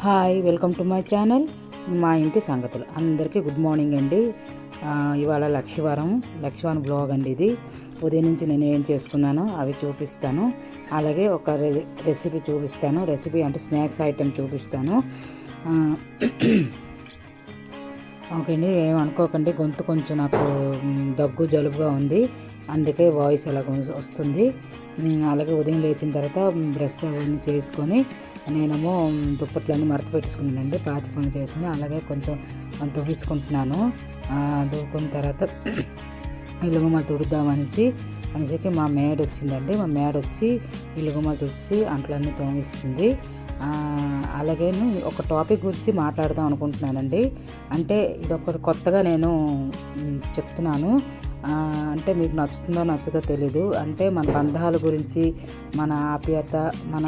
Hi welcome to my channel. మా ఇంటి సంగతులు. అందరికీ గుడ్ మార్నింగ్ అండి. ఇవాళ లక్షవారం లక్షవారం బ్లాగ్ అండి ఇది. ఉదయం నుంచి నేను ఏం చేసుకున్నానో అవి చూపిస్తాను. అలాగే ఒక రె- రెసిపీ చూపిస్తాను. రెసిపీ అంటే స్నాక్స్ ఐటెం చూపిస్తాను. ఓకే అండి. ఏమనుకోకండి గొంతు కొంచెం నాకు దగ్గు జలుబుగా ఉంది. అందుకే వాయిస్ అలా వస్తుంది. అలాగే ఉదయం లేచిన తర్వాత బ్రష్ అవన్నీ చేసుకొని నేనేమో దుప్పట్లన్నీ మడత పెట్టుకున్నానండి పాతి పని చేసింది అలాగే కొంచెం దువ్వేసుకుంటున్నాను దువ్వుకున్న తర్వాత ఇల్లు తుడుద్దామనేసి అనేసి మా మేడ వచ్చిందండి. మా మేడ వచ్చి ఇల్లు తుడిచి అంట్లన్నీ తోమిస్తుంది. అలాగే ఒక టాపిక్ గురించి మాట్లాడదాం అనుకుంటున్నానండి. అంటే ఇది కొత్తగా నేను చెప్తున్నాను. అంటే మీకు నచ్చుతుందో నచ్చుతో తెలీదు. అంటే మన బంధాల గురించి మన ఆప్యాయత మన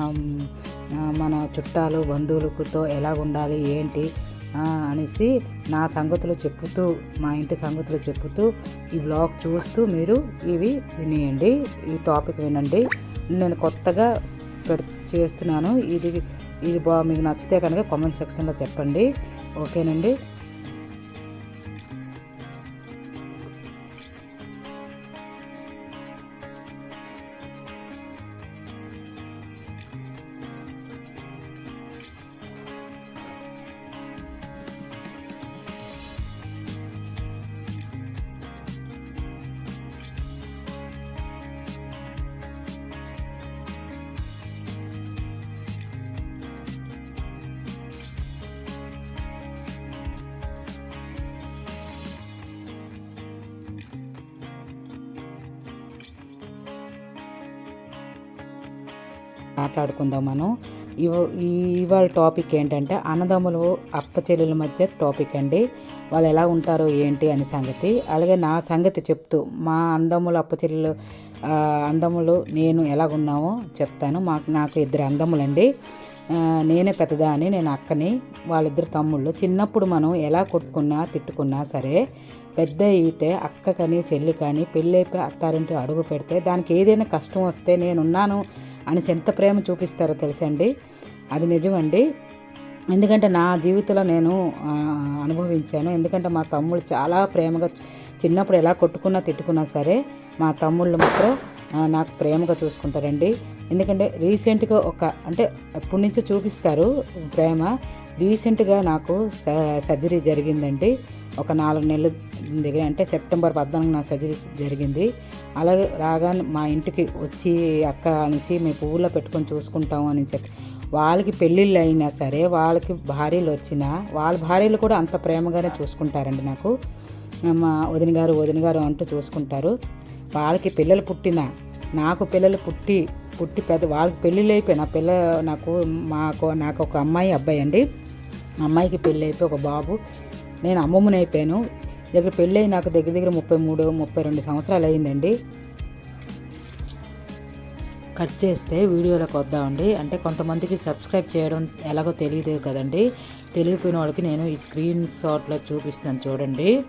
మన చుట్టాలు బంధువులతో ఎలా ఉండాలి ఏంటి అనేసి నా సంగతులు చెప్పుతూ మా ఇంటి సంగతులు చెప్పుతూ ఈ బ్లాగ్ చూస్తూ మీరు ఇవి వినియండి. ఈ టాపిక్ వినండి. నేను కొత్తగా పెడ్ చేస్తున్నాను. ఇది ఇది బా మీకు నచ్చితే కనుక కామెంట్ సెక్షన్లో చెప్పండి. ఓకేనండి? మాట్లాడుకుందాం మనం. ఇవాళ టాపిక్ ఏంటంటే అన్నదమ్ములు అక్కచెల్లెల మధ్య టాపిక్ అండి. వాళ్ళు ఎలా ఉంటారో ఏంటి అనే సంగతి. అలాగే నా సంగతి చెప్తూ మా అందములు అప్పచెల్లెలు అందములు నేను ఎలాగున్నామో చెప్తాను. మాకు నాకు ఇద్దరు అందములండి నేనే పెద్దదాని నేను అక్కని వాళ్ళిద్దరు తమ్ముళ్ళు. చిన్నప్పుడు మనం ఎలా కొట్టుకున్నా తిట్టుకున్నా సరే పెద్ద అయితే అక్క కానీ చెల్లి కానీ పెళ్ళైపోయి అత్తారింటి అడుగు పెడితే దానికి ఏదైనా కష్టం వస్తే నేనున్నాను అనేసి ఎంత ప్రేమ చూపిస్తారో తెలుసండి. అది నిజమండి. ఎందుకంటే నా జీవితంలో నేను అనుభవించాను. ఎందుకంటే మా తమ్ముడు చాలా ప్రేమగా చిన్నప్పుడు ఎలా కొట్టుకున్నా తిట్టుకున్నా సరే మా తమ్ముళ్ళు మాత్రం నాకు ప్రేమగా చూసుకుంటారండి. ఎందుకంటే రీసెంట్గా ఒక అంటే ఎప్పటి నుంచో చూపిస్తారు ప్రేమ. రీసెంట్గా నాకు స- సర్జరీ జరిగిందండి. ఒక నాలుగు నెలల దగ్గర అంటే సెప్టెంబర్ పద్నాలుగు నా సర్జరీ జరిగింది. అలాగే రాగానే మా ఇంటికి వచ్చి అక్క అనేసి మేము పువ్వులో పెట్టుకొని చూసుకుంటాం అని చెప్పి వాళ్ళకి పెళ్ళిళ్ళు అయినా సరే వాళ్ళకి భార్యలు వచ్చినా వాళ్ళ భార్యలు కూడా అంత ప్రేమగానే చూసుకుంటారండి నాకు. మా వదిన గారు వదిన గారు అంటూ చూసుకుంటారు. వాళ్ళకి పిల్లలు పుట్టిన నాకు పిల్లలు పుట్టి పుట్టి పెద్ద వాళ్ళకి పెళ్ళిళ్ళు అయిపోయి నా పిల్ల నాకు మాకు నాకు ఒక అమ్మాయి అబ్బాయి అండి. అమ్మాయికి పెళ్ళి అయిపోయి ఒక బాబు. నేను అమ్మమ్మని అయిపోయాను. దగ్గర పెళ్ళి నాకు దగ్గర దగ్గర ముప్పై మూడు ముప్పై రెండు సంవత్సరాలు అయిందండి కట్ చేస్తే వీడియోలోకి వద్దామండి అంటే కొంతమందికి సబ్స్క్రైబ్ చేయడం ఎలాగో తెలియదు కదండి. తెలియపోయిన వాళ్ళకి నేను ఈ స్క్రీన్ షాట్లో చూపిస్తాను చూడండి.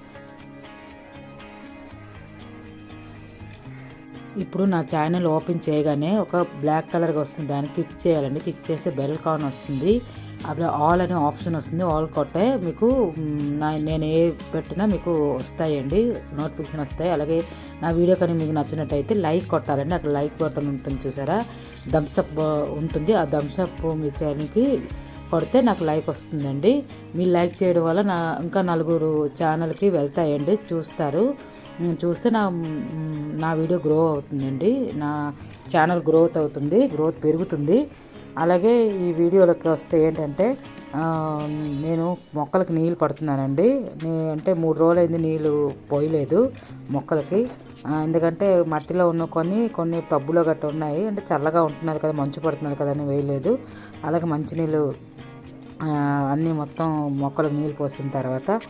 ఇప్పుడు నా ఛానల్ ఓపెన్ చేయగానే ఒక బ్లాక్ కలర్గా వస్తుంది. దాన్ని క్లిక్ చేయాలండి. క్లిక్ చేస్తే బెల్ కాన్ వస్తుంది. అప్పుడు ఆల్ అనే ఆప్షన్ వస్తుంది ఆల్ కొట్టే మీకు నేను ఏ పెట్టినా మీకు వస్తాయండి నోటిఫికేషన్ వస్తాయి. అలాగే నా వీడియో కానీ మీకు నచ్చినట్టయితే లైక్ కొట్టాలండి. అక్కడ లైక్ బటన్ ఉంటుంది చూసారా? థమ్స్అప్ ఉంటుంది. ఆ థమ్స్అప్ మీ ఛానల్కి కొడితే నాకు లైక్ వస్తుందండి. మీరు లైక్ చేయడం వల్ల నా ఇంకా నలుగురు ఛానల్కి వెళ్తాయండి చూస్తారు. చూస్తే నా నా వీడియో గ్రో అవుతుందండి. నా ఛానల్ గ్రోత్ అవుతుంది గ్రోత్ పెరుగుతుంది. అలాగే ఈ వీడియోలోకి వస్తే ఏంటంటే నేను మొక్కలకి నీళ్ళు పడుతున్నానండి. నే- అంటే మూడు రోజులైంది నీళ్ళు పోయలేదు మొక్కలకి. ఎందుకంటే మట్టిలో ఉన్న కొన్ని కొన్ని టబ్బులో గట్ట ఉన్నాయి. అంటే చల్లగా ఉంటున్నది కదా మంచు పడుతున్నది కదా అని వేయలేదు. అలాగే మంచినీళ్ళు అన్నీ మొత్తం మొక్కలకు నీళ్ళు పోసిన తర్వాత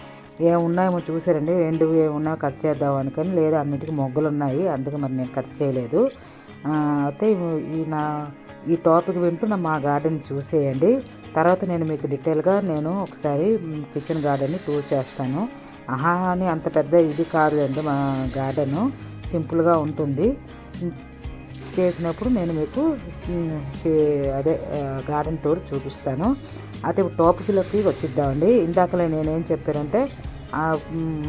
ఏమున్నాయేమో చూసారండి ఎండు ఏమున్నా కట్ చేద్దాం అనుకని లేదా అన్నిటికీ మొగ్గలు ఉన్నాయి అందుకే మరి నేను కట్ చేయలేదు. అయితే ఈ నా ఈ టాపిక్ వింటూ నా మా గార్డెన్ చూసేయండి. తర్వాత నేను మీకు డీటెయిల్గా నేను ఒకసారి కిచెన్ గార్డెన్ని టూర్ చేస్తాను. ఆహా అని అంత పెద్ద ఇది కాదులేండి మా గార్డెను సింపుల్గా ఉంటుంది. చేసినప్పుడు నేను మీకు అదే గార్డెన్ టూర్ చూపిస్తాను. అయితే టాపిక్లోకి వచ్చిద్దామండి. ఇందాకలే నేనేం చెప్పానంటే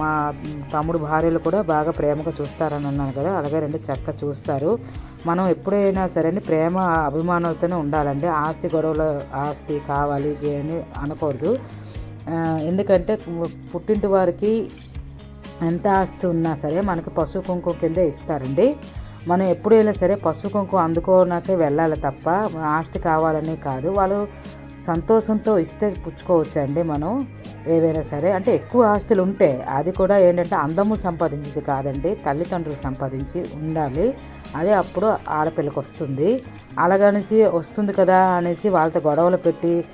మా తమ్ముడు భార్యలు కూడా బాగా ప్రేమగా చూస్తారని అన్నాను కదా అలాగే రెండు చక్క చూస్తారు. మనం ఎప్పుడైనా సరే ప్రేమ అభిమానాలతోనే ఉండాలండి. ఆస్తి గొడవలు ఆస్తి కావాలి ఇది అని అనకూడదు ఎందుకంటే పుట్టింటి వారికి ఎంత ఆస్తి ఉన్నా సరే మనకి పశువు కుంకుమ కిందే ఇస్తారండి. మనం ఎప్పుడైనా సరే పశువు కుంకుమ అందుకోనాకే వెళ్ళాలి తప్ప ఆస్తి కావాలని కాదు. వాళ్ళు సంతోషంతో ఇస్తే పుచ్చుకోవచ్చండి మనం ఏవైనా సరే. అంటే ఎక్కువ ఆస్తులు ఉంటే అది కూడా ఏంటంటే అందము సంపాదించింది కాదండి తల్లిదండ్రులు సంపాదించి ఉండాలి. అదే అప్పుడు ఆడపిల్లకి వస్తుంది. అలాగనేసి వస్తుంది కదా అనేసి వాళ్ళతో గొడవలు పెట్టి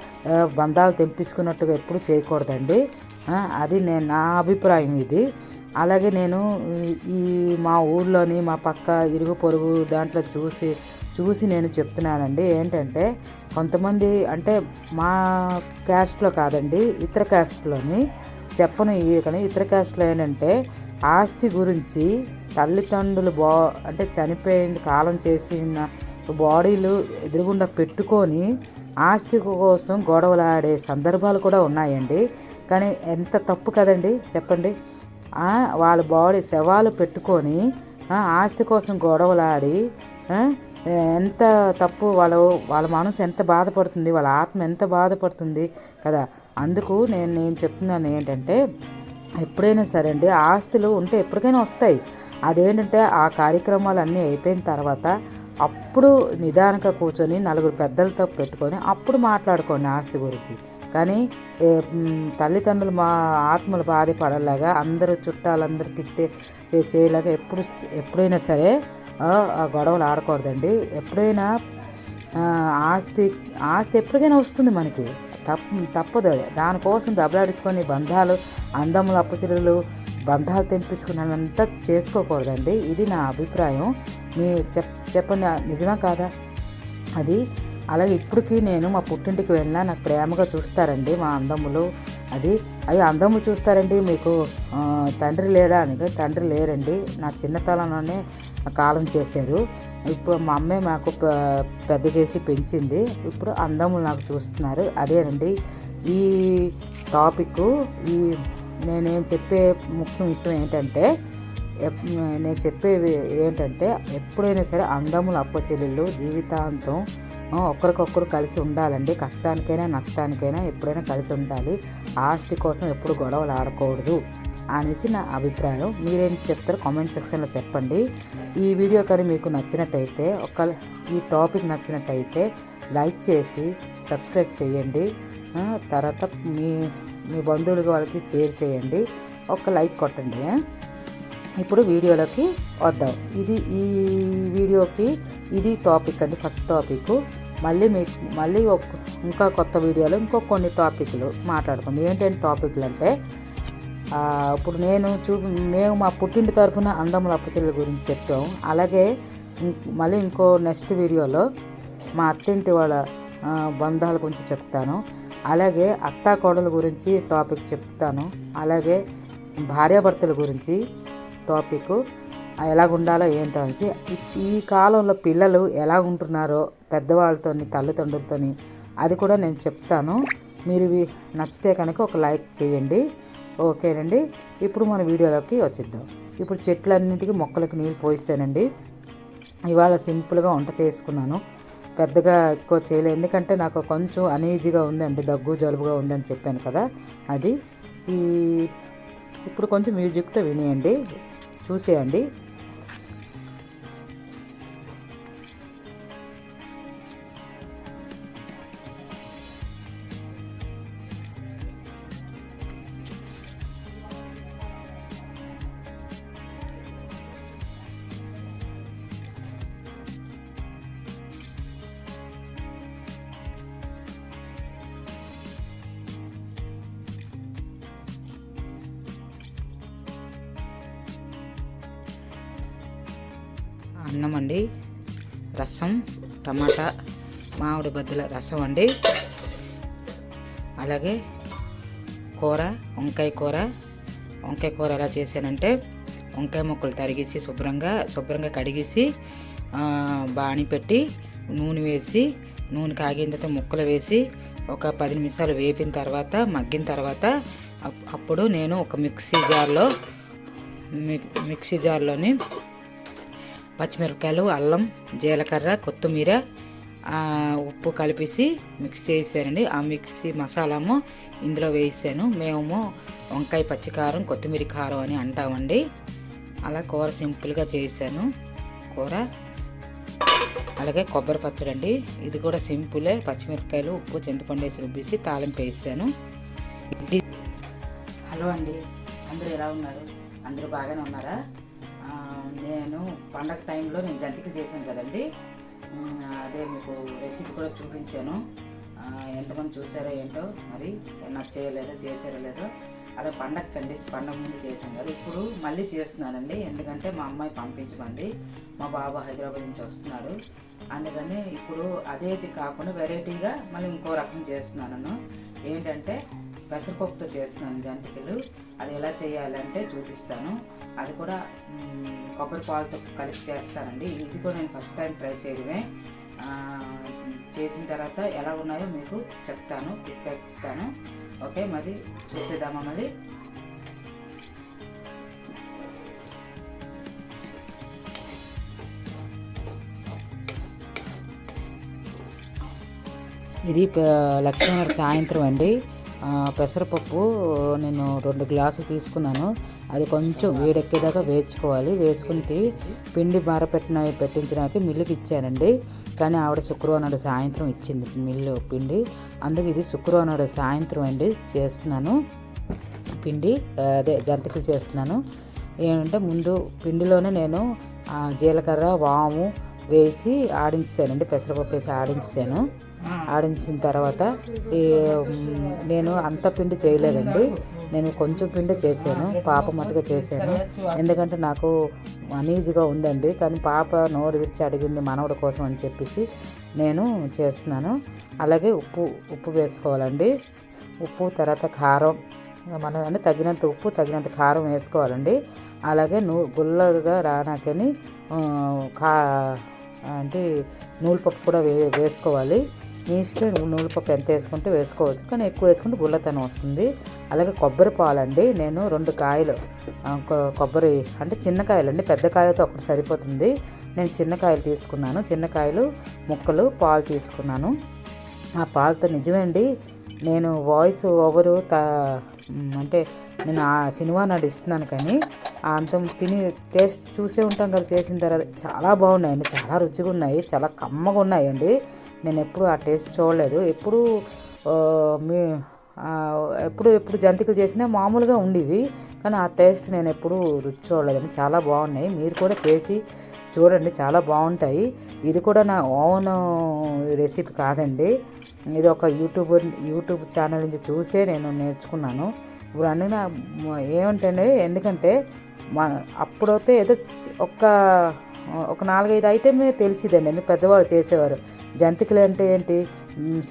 బంధాలు తెంపించుకున్నట్టుగా ఎప్పుడు చేయకూడదండి. అది నేను నా అభిప్రాయం ఇది. అలాగే నేను ఈ- ఈ మా ఊర్లోని మా పక్క ఇరుగు పొరుగు దాంట్లో చూసి చూసి నేను చెప్తున్నానండి ఏంటంటే కొంతమంది అంటే మా క్యాస్ట్లో కాదండి ఇతర క్యాస్ట్లోని చెప్పను కానీ ఇతర క్యాస్ట్లో ఏంటంటే ఆస్తి గురించి తల్లిదండ్రులు బా అంటే చనిపోయిన కాలం చేసిన బాడీలు ఎదురుగుండా పెట్టుకొని ఆస్తి కోసం గొడవలాడే సందర్భాలు కూడా ఉన్నాయండి. కానీ ఎంత తప్పు కదండి చెప్పండి. వాళ్ళ బాడీ శవాలు పెట్టుకొని ఆస్తి కోసం గొడవలాడి ఎంత తప్పు వాళ్ళ వాళ్ళ మనసు ఎంత బాధపడుతుంది వాళ్ళ ఆత్మ ఎంత బాధపడుతుంది కదా. అందుకు నేను నేను చెప్తున్నాను ఏంటంటే ఎప్పుడైనా సరే అండి ఆస్తులు ఉంటే ఎప్పటికైనా వస్తాయి. అదేంటంటే ఆ కార్యక్రమాలు అన్నీ అయిపోయిన తర్వాత అప్పుడు నిదానంగా కూర్చొని నలుగురు పెద్దలతో పెట్టుకొని అప్పుడు మాట్లాడుకోండి ఆస్తి గురించి. కానీ తల్లిదండ్రులు మా ఆత్మలు బాధపడలాగా అందరూ చుట్టాలందరూ తిట్టే చేయలాగా ఎప్పుడు ఎప్పుడైనా సరే ఆ, గొడవలు ఆడకూడదండి. ఎప్పుడైనా ఆస్తి ఆస్తి ఎప్పటికైనా వస్తుంది మనకి. తప్పు తప్పదు దానికోసం దెబ్బలాడించుకొని బంధాలు అందములు అప్పచిరులు బంధాలు తెంపించుకున్నంతా చేసుకోకూడదండి. ఇది నా అభిప్రాయం. మీ చెప్ చెప్పండి. నిజమా కాదా? అది అలాగే ఇప్పటికీ నేను మా పుట్టింటికి వెళ్ళినా నాకు ప్రేమగా చూస్తారండి మా అందములు. అది అవి అందములు చూస్తారండి మీకు తండ్రి లేడా అని. తండ్రి లేరండి. నా చిన్నతనంలోనే కాలం చేశారు. ఇప్పుడు మా అమ్మే మాకు పెద్ద చేసి పెంచింది. ఇప్పుడు అందములు నాకు చూస్తున్నారు. అదేనండి ఈ టాపిక్ ఈ నేనేం చెప్పే ముఖ్య విషయం ఏంటంటే నేను చెప్పేవి ఏంటంటే ఎప్పుడైనా సరే అందములు అప్పచెల్లెళ్ళు జీవితాంతం ఒకరికొకరు కలిసి ఉండాలండి. కష్టానికైనా నష్టానికైనా ఎప్పుడైనా కలిసి ఉండాలి. ఆస్తి కోసం ఎప్పుడు గొడవలు ఆడకూడదు. అనేసి నా అభిప్రాయం. మీరేం చెప్తారో కామెంట్ సెక్షన్లో చెప్పండి. ఈ వీడియో కానీ మీకు నచ్చినట్టయితే ఒక ఈ టాపిక్ నచ్చినట్టయితే లైక్ చేసి సబ్స్క్రైబ్ చేయండి. తర్వాత మీ మీ బంధువులకి వాళ్ళకి షేర్ చేయండి. ఒక లైక్ కొట్టండి ఇప్పుడు వీడియోలోకి వద్దాం. ఇది ఈ వీడియోకి ఇది టాపిక్ అండి ఫస్ట్ టాపిక్ మళ్ళీ మీకు మళ్ళీ ఇంకా కొత్త వీడియోలో ఇంకో కొన్ని టాపిక్లు మాట్లాడుకుందాం. ఏంటంటే టాపిక్లు అంటే ఇప్పుడు నేను చూ మేము మా పుట్టింటి తరఫున అందముల అప్పచెల్లెల గురించి చెప్పాం. అలాగే మళ్ళీ ఇంకో నెక్స్ట్ వీడియోలో మా అత్తింటి వాళ్ళ బంధాల గురించి చెప్తాను. అలాగే అత్తా కోడల గురించి టాపిక్ చెప్తాను. అలాగే భార్యాభర్తల గురించి టాపిక్ ఎలాగుండాలో ఉండాలో ఏంటో అనేసి. ఈ- కాలంలో పిల్లలు ఎలా ఉంటున్నారో పెద్దవాళ్ళతోని తల్లిదండ్రులతోని అది కూడా నేను చెప్తాను. మీరు నచ్చితే కనుక ఒక లైక్ చేయండి. ఓకేనండి. ఇప్పుడు మన వీడియోలోకి వచ్చేద్దాం. ఇప్పుడు చెట్లన్నింటికి మొక్కలకి నీళ్ళు పోయిస్తానండి. ఇవాళ సింపుల్గా వంట చేసుకున్నాను. పెద్దగా ఎక్కువ చేయలేదు. ఎందుకంటే నాకు కొంచెం అనీజీగా ఉందండి. దగ్గు జలుబుగా ఉందని చెప్పాను కదా. అది ఈ ఇప్పుడు కొంచెం మ్యూజిక్తో వినేయండి. చూసేయండి. అన్నం అండి రసం టమాటా మామిడి బద్దల రసం అండి. అలాగే కూర వంకాయ కూర. వంకాయ కూర ఎలా చేశానంటే వంకాయ ముక్కలు తరిగేసి శుభ్రంగా శుభ్రంగా కడిగేసి బాణి పెట్టి నూనె వేసి నూనె కాగిన తర్వాత ముక్కలు వేసి ఒక పది నిమిషాలు వేపిన తర్వాత మగ్గిన తర్వాత అప్- అప్పుడు నేను ఒక మిక్సీ జార్లో మిక్- మిక్సీ జార్లోని పచ్చిమిరపకాయలు అల్లం జీలకర్ర కొత్తిమీర ఉప్పు కలిపేసి మిక్స్ చేసానండి ఆ మిక్సీ మసాలాము ఇందులో వేసాను మేము వంకాయ పచ్చికారం కొత్తిమీర కారం అని అంటామండి. అలా కూర సింపుల్గా చేశాను. కూర. అలాగే కొబ్బరి పచ్చడి అండి. ఇది కూడా సింపులే. పచ్చిమిరపకాయలు ఉప్పు చింతపండు వేసి రుబ్బేసి తాలింపు వేసాను ఇది. హలో అండి. అందరూ ఎలా ఉన్నారు? అందరూ బాగానే ఉన్నారా? నేను పండగ టైంలో నేను జంతికలు చేశాను కదండి. అదే మీకు రెసిపీ కూడా చూపించాను. ఎంతమంది చూసారో ఏంటో మరి నాకు చేయలేదో చేసారో లేదో. అలా పండగ కండి పండగ ముందు చేశాను కదా. ఇప్పుడు మళ్ళీ చేస్తున్నానండి. ఎందుకంటే మా అమ్మాయి పంపించమంది. మా బాబా హైదరాబాద్ నుంచి వస్తున్నాడు. అందుకని ఇప్పుడు అదే కాకుండా వెరైటీగా మళ్ళీ ఇంకో రకం చేస్తున్నాను. ఏంటంటే పెసరపప్పుతో చేస్తున్నాను జంతికలు అది ఎలా చేయాలంటే చూపిస్తాను. అది కూడా కొబ్బరి పాలతో కలిసి చేస్తానండి. ఇది కూడా నేను ఫస్ట్ టైం ట్రై చేయడమే. చేసిన తర్వాత ఎలా ఉన్నాయో మీకు చెప్తాను ఫీడ్బ్యాక్ ఇస్తాను. ఓకే మరి చూసేద్దామా మరి? ఇది ప- లక్ష్మీవారి సాయంత్రం అండి. పెసరపప్పు నేను రెండు గ్లాసులు తీసుకున్నాను. అది కొంచెం వేడెక్కేదాకా వేయించుకోవాలి. వేసుకుని పిండి మారపెట్టిన పెట్టించడానికి మిల్లుకి ఇచ్చానండి. కానీ ఆవిడ శుక్రవారం నాడు సాయంత్రం ఇచ్చింది మిల్లు పిండి. అందుకే ఇది శుక్రవారం నాడు సాయంత్రం అండి చేస్తున్నాను. పిండి అదే జంతికలు చేస్తున్నాను. ఏంటంటే ముందు పిండిలోనే నేను జీలకర్ర వాము వేసి ఆడించానండి పెసరపప్పు వేసి ఆడించాను ఆడించిన తర్వాత ఈ నేను అంత పిండి చేయలేదండి. నేను కొంచెం పిండి చేశాను పాప మట్టుగా చేశాను. ఎందుకంటే నాకు అనీజీగా ఉందండి. కానీ పాప నోరు విరిచి అడిగింది మనవడి కోసం అని చెప్పేసి నేను చేస్తున్నాను. అలాగే ఉప్పు ఉప్పు వేసుకోవాలండి. ఉప్పు తర్వాత కారం మన అంటే తగినంత ఉప్పు తగినంత కారం వేసుకోవాలండి. అలాగే నూ గుల్లగా రానాకని కా అంటే నూలుపప్పు కూడా వే వేసుకోవాలి. మీ ఇష్టం నూలుపప్పు ఎంత వేసుకుంటే వేసుకోవచ్చు. కానీ ఎక్కువ వేసుకుంటే గుల్లతనం వస్తుంది. అలాగే కొబ్బరి పాలండి. నేను రెండు కాయలు కొ- కొబ్బరి అంటే చిన్న కాయలండి. పెద్ద కాయలతో ఒకటి సరిపోతుంది. నేను చిన్న కాయలు తీసుకున్నాను. చిన్న కాయలు ముక్కలు పాలు తీసుకున్నాను. ఆ పాలతో నిజమండి నేను వాయిస్ ఓవరు త అంటే నేను ఆ సినిమా నడిస్తున్నాను కానీ అంత అంతం తిని టేస్ట్ చూసే ఉంటాం కదా చేసిన తర్వాత. చాలా బాగున్నాయండి. చాలా రుచిగా ఉన్నాయి. చాలా కమ్మగా ఉన్నాయండి. నేను ఎప్పుడు ఆ టేస్ట్ చూడలేదు. ఎప్పుడు మీ ఎప్పుడు ఎప్పుడు జంతికలు చేసినా మామూలుగా ఉండేవి కానీ ఆ టేస్ట్ నేను ఎప్పుడు రుచి చూడలేదండి చాలా బాగున్నాయి. మీరు కూడా చేసి చూడండి. చాలా బాగుంటాయి. ఇది కూడా నా ఓన్ రెసిపీ కాదండి. ఇది ఒక యూట్యూబర్ యూట్యూబ్ ఛానల్ నుంచి చూసే నేను నేర్చుకున్నాను. ఇప్పుడు అన్ని నా ఏమంటే ఎందుకంటే మన అప్పుడైతే ఏదో ఒక్క ఒక నాలుగైదు ఐటెం తెలిసిదండి ఎందుకు పెద్దవాళ్ళు చేసేవారు. జంతికలు అంటే ఏంటి?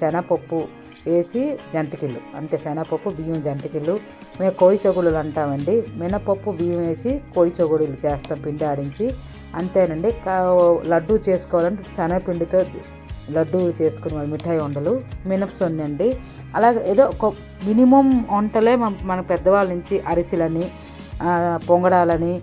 శనగపప్పు వేసి జంతికలు అంతే శనగపప్పు బియ్యం జంతికలు. మేము కోయి చగుడులు అంటామండి. మినపప్పు బియ్యం వేసి కోయి చగుడులు చేస్తాం పిండి ఆడించి. అంతేనండి. లడ్డు లడ్డూ చేసుకోవాలంటే శనగపిండితో లడ్డూలు చేసుకునే వాళ్ళు మిఠాయి వండలు మినపసొన్ని అండి అలాగే ఏదో ఒక మినిమం వంటలే మన మన పెద్దవాళ్ళ నుంచి అరిసెలని పొంగడాలని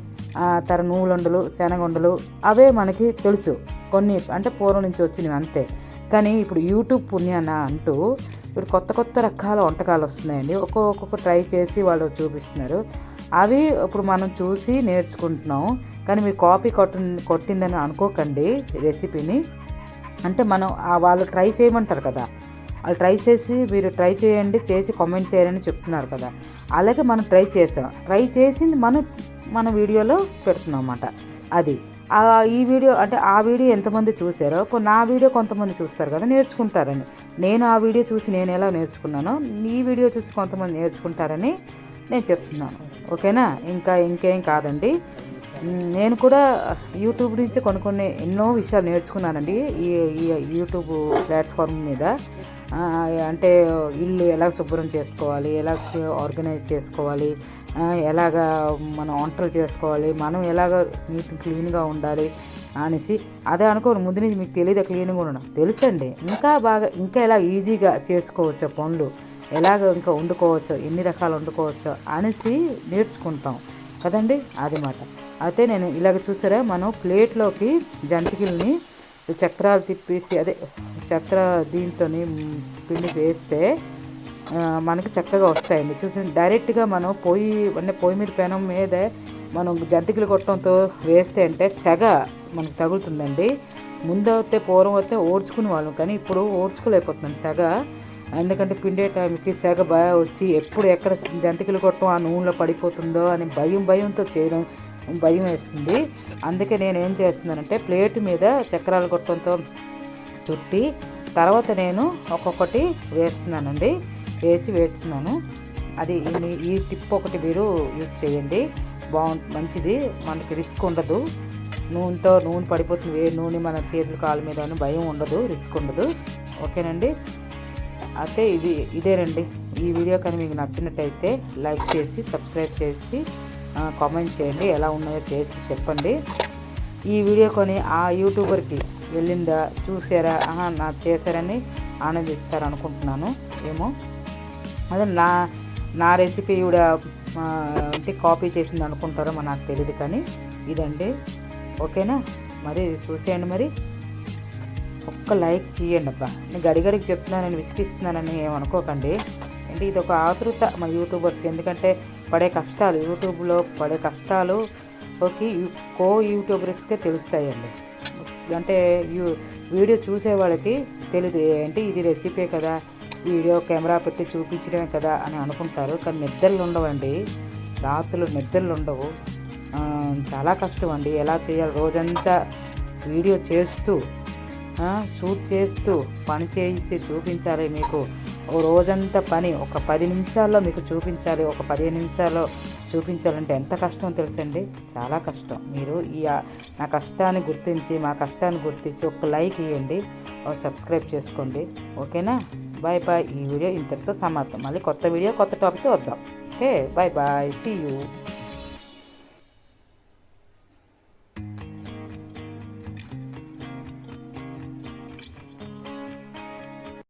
తర నువ్వులుండలు శనగొండలు అవే మనకి తెలుసు. కొన్ని అంటే పూర్వం నుంచి వచ్చినవి అంతే. కానీ ఇప్పుడు యూట్యూబ్ పుణ్యాన అంటూ ఇప్పుడు కొత్త కొత్త రకాల వంటకాలు వస్తున్నాయండి. ఒక్కొక్క ట్రై చేసి వాళ్ళు చూపిస్తున్నారు. అవి ఇప్పుడు మనం చూసి నేర్చుకుంటున్నాం. కానీ మీరు కాపీ కొట్టి కొట్టిందని అనుకోకండి రెసిపీని. అంటే మనం వాళ్ళు ట్రై చేయమంటారు కదా. వాళ్ళు ట్రై చేసి మీరు ట్రై చేయండి చేసి కామెంట్ చేయాలని చెప్తున్నారు కదా. అలాగే మనం ట్రై చేసాం. ట్రై చేసింది మనం మన వీడియోలో పెడుతున్నాం అన్నమాట అది ఈ వీడియో అంటే ఆ వీడియో ఎంతమంది చూసారో ఇప్పుడు నా వీడియో కొంతమంది చూస్తారు కదా నేర్చుకుంటారని. నేను ఆ వీడియో చూసి నేను ఎలా నేర్చుకున్నానో ఈ వీడియో చూసి కొంతమంది నేర్చుకుంటారని నేను చెప్తున్నాను. ఓకేనా? ఇంకా ఇంకేం కాదండి. నేను కూడా యూట్యూబ్ నుంచి కొన్ని కొన్ని ఎన్నో విషయాలు నేర్చుకున్నానండి. ఈ ఈ యూట్యూబ్ ప్లాట్ఫామ్ మీద. అంటే ఇల్లు ఎలా శుభ్రం చేసుకోవాలి ఎలా ఆర్గనైజ్ చేసుకోవాలి ఎలాగ ఎలాగా మనం వంటలు చేసుకోవాలి మనం ఎలాగ నీట్ క్లీన్గా ఉండాలి అనేసి అదే అనుకోను. ముందు నుంచి మీకు తెలియదు క్లీన్గా ఉండడం తెలుసండి. ఇంకా బాగా ఇంకా ఎలా ఈజీగా చేసుకోవచ్చు పనులు? ఎలాగ ఇంకా వండుకోవచ్చు? ఎన్ని రకాలు వండుకోవచ్చో? అనేసి నేర్చుకుంటాం. కదండి? అది మాట. అయితే నేను ఇలాగ చూసారా? మనం ప్లేట్లోకి జంతికల్ని చక్రాలు తిప్పేసి అదే చక్ర దీంతో పిండి వేస్తే మనకు మనకి చక్కగా వస్తాయండి. చూసి డైరెక్ట్గా మనం పొయ్యి అంటే పొయ్యి మీద పెనం మీదే మనం జంతికలు కొట్టడంతో వేస్తే అంటే సెగ మనకు తగులుతుందండి. ముందు పూర్వం అయితే ఓడ్చుకునే వాళ్ళం కానీ ఇప్పుడు ఓడ్చుకోలేకపోతున్నాను సెగ. ఎందుకంటే పిండే టైంకి సెగ బాగా వచ్చి ఎప్పుడు ఎక్కడ జంతికలు కొట్టడం ఆ నూనెలో పడిపోతుందో అని భయం భయంతో చేయడం భయం వేస్తుంది. అందుకే నేను ఏం చేస్తున్నానంటే ప్లేట్ మీద చక్రాలు గొట్టంతో చుట్టి తర్వాత నేను ఒక్కొక్కటి వేస్తున్నానండి. వేసి వేస్తున్నాను. అది ఈ- ఈ టిప్ ఒకటి మీరు యూజ్ చేయండి. బాగుంటుంది మంచిది. మనకి రిస్క్ ఉండదు. నూనెతో నూనె పడిపోతుంది. ఏ నూనె మన చేతులు కాళ్ళ మీద అని భయం ఉండదు. రిస్క్ ఉండదు. ఓకేనండి? అయితే ఇది ఇదేనండి. ఈ వీడియో కానీ మీకు నచ్చినట్టయితే లైక్ చేసి సబ్స్క్రైబ్ చేసి కామెంట్ చేయండి ఎలా ఉన్నాయో చేసి చెప్పండి. ఈ వీడియో కొని ఆ యూట్యూబర్కి వెళ్ళిందా చూసారా ఆహా నా చేశారని ఆనందిస్తారు అనుకుంటున్నాను ఏమో. అదే నా నా రెసిపీ ఈవిడ అంటే కాపీ చేసింది అనుకుంటారో మరి నాకు తెలియదు కానీ ఇదండి. ఓకేనా? మరి చూసేయండి మరి. ఒక్క లైక్ తీయండి అబ్బా. నేను గడిగడికి చెప్తున్నానని విసిగిస్తున్నానని ఏమనుకోకండి. అంటే ఇది ఒక ఆతృత మా యూట్యూబర్స్కి. ఎందుకంటే పడే కష్టాలు యూట్యూబ్లో పడే కష్టాలు ఓకే కో యూట్యూబర్స్కే తెలుస్తాయండి. అంటే యూ వీడియో చూసే వాళ్ళకి తెలియదు ఏంటి ఇది రెసిపీ కదా వీడియో కెమెరా పెట్టి చూపించడమే కదా అని అనుకుంటారు. కానీ నిద్రలు ఉండవండి. రాత్రులు నిద్రలు ఉండవు. చాలా కష్టం అండి. ఎలా చేయాలి? రోజంతా వీడియో చేస్తూ షూట్ చేస్తూ పని చేసి చూపించాలి మీకు. రోజంతా పని. ఒక పది నిమిషాల్లో మీకు చూపించాలి. ఒక పదిహేను నిమిషాల్లో చూపించాలంటే ఎంత కష్టం తెలుసండి? చాలా కష్టం. మీరు ఈ నా కష్టాన్ని గుర్తించి మా కష్టాన్ని గుర్తించి ఒక లైక్ ఇవ్వండి ఒక సబ్స్క్రైబ్ చేసుకోండి. ఓకేనా? బాయ్ బాయ్ ఈ వీడియో ఇంతటితో సమాప్తం. మళ్ళీ కొత్త వీడియో కొత్త టాపిక్తో వద్దాం. Okay? Bye bye see you.